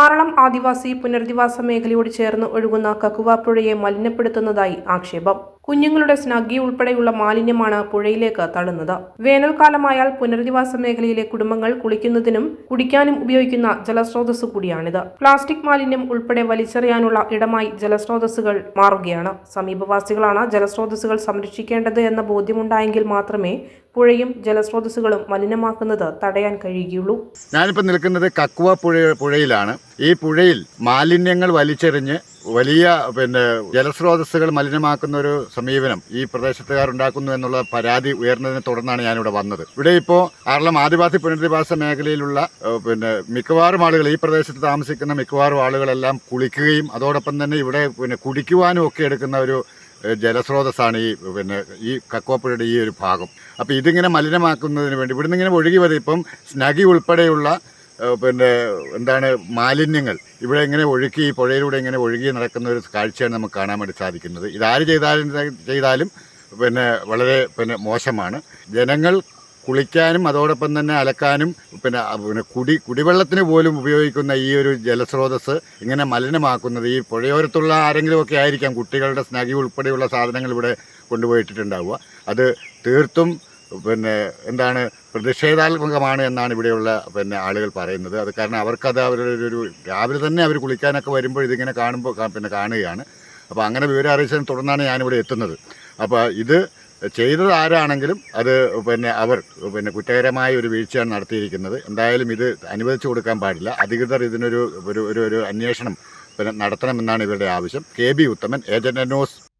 ആറളം ആദിവാസി പുനരധിവാസ മേഖലയോട് ചേർന്ന് ഒഴുകുന്ന കക്കുവാപ്പുഴയെ മലിനപ്പെടുത്തുന്നതായി ആക്ഷേപം. കുഞ്ഞുങ്ങളുടെ സ്നഗ്ഗി ഉൾപ്പെടെയുള്ള മാലിന്യമാണ് പുഴയിലേക്ക് തള്ളുന്നത്. വേനൽക്കാലമായാൽ പുനരധിവാസ മേഖലയിലെ കുടുംബങ്ങൾ കുളിക്കുന്നതിനും കുടിക്കാനും ഉപയോഗിക്കുന്ന ജലസ്രോതസ് കൂടിയാണിത്. പ്ലാസ്റ്റിക് മാലിന്യം ഉൾപ്പെടെ വലിച്ചെറിയാനുള്ള ഇടമായി ജലസ്രോതസ്സുകൾ മാറുകയാണ്. സമീപവാസികളാണ് ജലസ്രോതസ്സുകൾ സംരക്ഷിക്കേണ്ടത് എന്ന ബോധ്യമുണ്ടായെങ്കിൽ മാത്രമേ പുഴയും ജലസ്രോതസ്സുകളും മലിനമാക്കുന്നത് തടയാൻ കഴിയുകയുള്ളൂ. ഞാനിപ്പോൾ നിൽക്കുന്നത് കക്കുവ പുഴ പുഴയിലാണ്. ഈ പുഴയിൽ മാലിന്യങ്ങൾ വലിച്ചെറിഞ്ഞ് വലിയ പിന്നെ ജലസ്രോതസ്സുകൾ മലിനമാക്കുന്ന ഒരു സമീപനം ഈ പ്രദേശത്തുകാർ ഉണ്ടാക്കുന്നു എന്നുള്ള പരാതി ഉയർന്നതിനെ തുടർന്നാണ് ഞാനിവിടെ വന്നത്. ഇവിടെ ഇപ്പോൾ ആറളം ആദിവാസി പുനരധിവാസ മേഖലയിലുള്ള പിന്നെ മിക്കവാറും ആളുകൾ ഈ പ്രദേശത്ത് താമസിക്കുന്ന മിക്കവാറും ആളുകളെല്ലാം കുളിക്കുകയും അതോടൊപ്പം തന്നെ ഇവിടെ പിന്നെ കുടിക്കുവാനും ഒക്കെ എടുക്കുന്ന ഒരു ജലസ്രോതസ്സാണ് ഈ പിന്നെ ഈ കക്കോപ്പുഴയുടെ ഈ ഒരു ഭാഗം. അപ്പോൾ ഇതിങ്ങനെ മലിനമാക്കുന്നതിന് വേണ്ടി ഇവിടുന്ന് ഇങ്ങനെ ഒഴുകി വരും. ഇപ്പം സ്നഗി ഉൾപ്പെടെയുള്ള പിന്നെ എന്താണ് മാലിന്യങ്ങൾ. ഇവിടെ എങ്ങനെ ഒഴുക്കി പുഴയിലൂടെ എങ്ങനെ ഒഴുകി നടക്കുന്ന ഒരു കാഴ്ചയാണ് നമുക്ക് കാണാൻ വേണ്ടി സാധിക്കുന്നത്. ഇതാര് ചെയ്താലും ചെയ്താലും പിന്നെ വളരെ പിന്നെ മോശമാണ്. ജനങ്ങൾ കുളിക്കാനും അതോടൊപ്പം തന്നെ അലക്കാനും പിന്നെ പിന്നെ കുടി കുടിവെള്ളത്തിന് പോലും ഉപയോഗിക്കുന്ന ഈ ഒരു ജലസ്രോതസ് ഇങ്ങനെ മലിനമാക്കുന്നത്. ഈ പുഴയോരത്തുള്ള ആരെങ്കിലുമൊക്കെ ആയിരിക്കാം കുട്ടികളുടെ സ്നഗി ഉൾപ്പെടെയുള്ള സാധനങ്ങൾ ഇവിടെ കൊണ്ടുപോയിട്ടിട്ടുണ്ടാവുക. അത് തീർത്തും പിന്നെ എന്താണ് പ്രതിഷേധാത്മകമാണ് എന്നാണ് ഇവിടെയുള്ള പിന്നെ ആളുകൾ പറയുന്നത്. അത് കാരണം അവർക്കത് അവരുടെ ഒരു- രാവിലെ തന്നെ അവർ കുളിക്കാനൊക്കെ വരുമ്പോൾ ഇതിങ്ങനെ കാണുമ്പോൾ പിന്നെ കാണുകയാണ്. അപ്പോൾ അങ്ങനെ വിവരം അറിയിച്ചതിനെ തുടർന്നാണ് ഞാനിവിടെ എത്തുന്നത്. അപ്പോൾ ഇത് ചെയ്തത് ആരാണെങ്കിലും അത് പിന്നെ അവർ പിന്നെ കുറ്റകരമായ ഒരു വീഴ്ചയാണ് നടത്തിയിരിക്കുന്നത്. എന്തായാലും ഇത് അനുവദിച്ചു കൊടുക്കാൻ പാടില്ല. അധികൃതർ ഇതിനൊരു ഒരു ഒരു അന്വേഷണം പിന്നെ നടത്തണമെന്നാണ് ഇവരുടെ ആവശ്യം. K B Uthaman agent news.